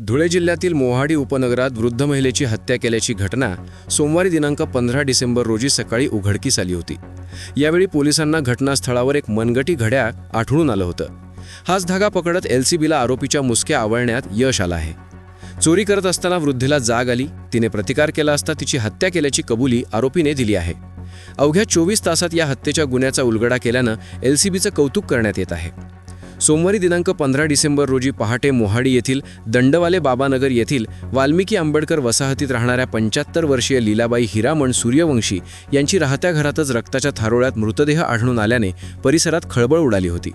धुळे जिल्ह्यातील मोहाडी उपनगरात वृद्ध महिलेची हत्या केल्याची घटना सोमवारी दिनांक पंधरा डिसेंबर रोजी सकाळी उघडकीस आली होती. यावेळी पोलिसांना घटनास्थळावर एक मनगटी घड्याळ आढळून आलं होतं. हाच धागा पकडत एल सी बीला आरोपीच्या मुसक्या आवळण्यात यश आलं आहे. चोरी करत असताना वृद्धेला जाग आली. तिने प्रतिकार केला असता तिची हत्या केल्याची कबुली आरोपीने दिली आहे. अवघ्या चोवीस तासात या हत्येच्या गुन्ह्याचा उलगडा केल्यानं एल सी बीचं कौतुक करण्यात येत आहे. सोमवारी दिनांक पंधरा डिसेंबर रोजी पहाटे मोहाडी येथील दंडवाले बाबानगर येथील वाल्मिकी आंबेडकर वसाहतीत राहणाऱ्या पंच्याहत्तर वर्षीय लीलाबाई हिरामण सूर्यवंशी यांची राहत्या घरातच रक्ताच्या थारोळ्यात मृतदेह आढळून आल्याने परिसरात खळबळ उडाली होती.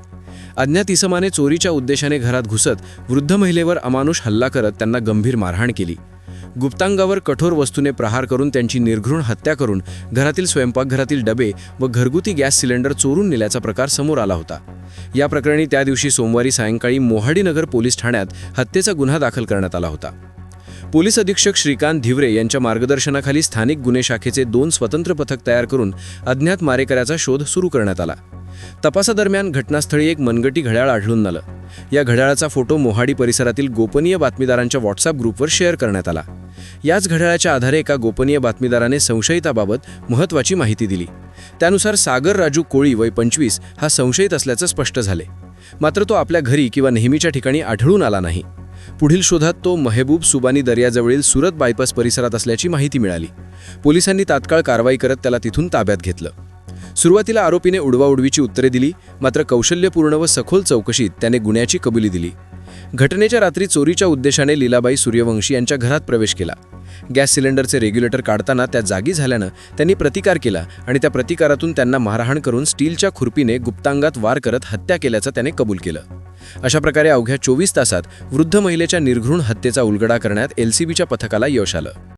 अज्ञात इसमाने चोरीच्या उद्देशाने घरात घुसत वृद्ध महिलेवर अमानुष हल्ला करत त्यांना गंभीर मारहाण केली. गुप्तांगावर कठोर वस्तूने प्रहार करून त्यांची निर्घृण हत्या करून घरातील स्वयंपाकघरातील डबे व घरगुती गॅस सिलेंडर चोरून नेल्याचा प्रकार समोर आला होता. या प्रकरणी त्या दिवशी सोमवारी सायंकाळी मोहाडीनगर पोलीस ठाण्यात हत्येचा गुन्हा दाखल करण्यात आला होता. पोलीस अधीक्षक श्रीकांत धिवरे यांच्या मार्गदर्शनाखाली स्थानिक गुन्हे शाखेचे दोन स्वतंत्र पथक तयार करून अज्ञात मारेकऱ्याचा शोध सुरू करण्यात आला. तपासादरम्यान घटनास्थळी एक मनगटी घड्याळ आढळून आलं. या घड्याळाचा फोटो मोहाडी परिसरातील गोपनीय बातमीदारांच्या व्हॉट्सअप ग्रुपवर शेअर करण्यात आला. याच घड्याळाच्या आधारे एका गोपनीय बातमीदाराने संशयिताबाबत महत्त्वाची माहिती दिली. त्यानुसार सागर राजू कोळी वय पंचवीस हा संशयित असल्याचं स्पष्ट झाले. मात्र तो आपल्या घरी किंवा नेहमीच्या ठिकाणी आढळून आला नाही. पुढील शोधात तो महेबूब सुबानी दर्याजवळील सुरत बायपास परिसरात असल्याची माहिती मिळाली. पोलिसांनी तात्काळ कारवाई करत त्याला तिथून ताब्यात घेतलं. सुरुवातीला आरोपीने उडवाउडवीची उत्तरे दिली मात्र कौशल्यपूर्ण व सखोल चौकशीत त्याने गुन्ह्याची कबुली दिली. घटनेच्या रात्री चोरीच्या उद्देशाने लीलाबाई सूर्यवंशी यांच्या घरात प्रवेश केला. गॅस सिलेंडरचे रेग्युलेटर काढताना त्या जागी झाल्यानं त्यांनी प्रतिकार केला आणि त्या प्रतिकारातून त्यांना मारहाण करून स्टीलच्या खुरपीने गुप्तांगात वार करत हत्या केल्याचं त्याने कबूल केलं. अशा प्रकारे अवघ्या चोवीस तासात वृद्ध महिलेच्या निर्घृण हत्येचा उलगडा करण्यात एलसीबीच्या पथकाला यश आलं.